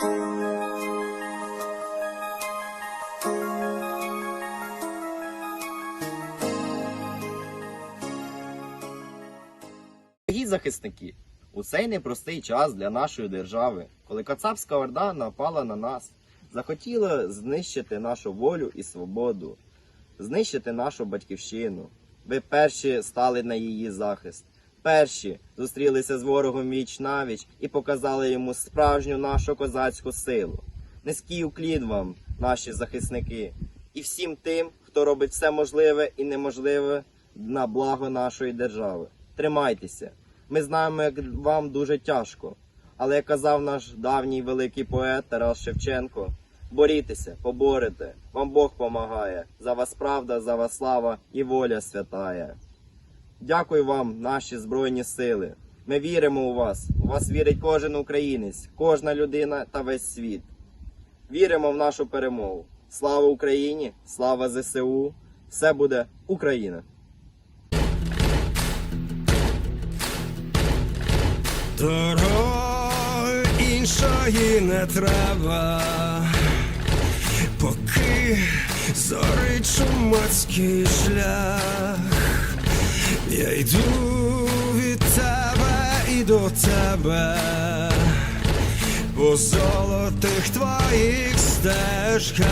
Дорогі захисники, у цей непростий час для нашої держави, коли Кацапська Орда напала на нас, захотіла знищити нашу волю і свободу, знищити нашу батьківщину. Ви перші стали на її захист, перші зустрілися з ворогом віч навіч і показали йому справжню нашу козацьку силу. Низький уклін вам, наші захисники, і всім тим, хто робить все можливе і неможливе на благо нашої держави. Тримайтеся. Ми знаємо, як вам дуже тяжко. Але як казав наш давній великий поет Тарас Шевченко, борітеся, поборете, вам Бог помагає. За вас правда, за вас слава і воля святая. Дякую вам, наші Збройні сили. Ми віримо у вас. У вас вірить кожен українець, кожна людина та весь світ. Віримо в нашу перемогу. Слава Україні! Слава ЗСУ! Все буде Україна! Дороги іншої не треба, поки зорить чумацький шлях, я йду від тебе і до тебе, по золотих твоїх стежках.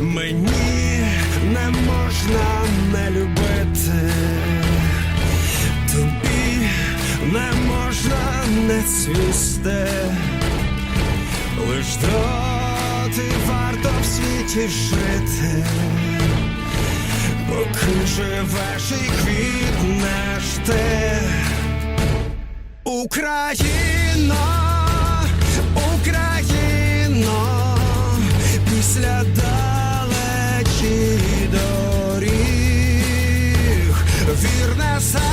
Мені не можна не любити. Тобі не можна не цвісти, лиш доти варто в світі жити, поки живеш і квітнеш ти. Україно, Україно, після далечі доріг, вірне серце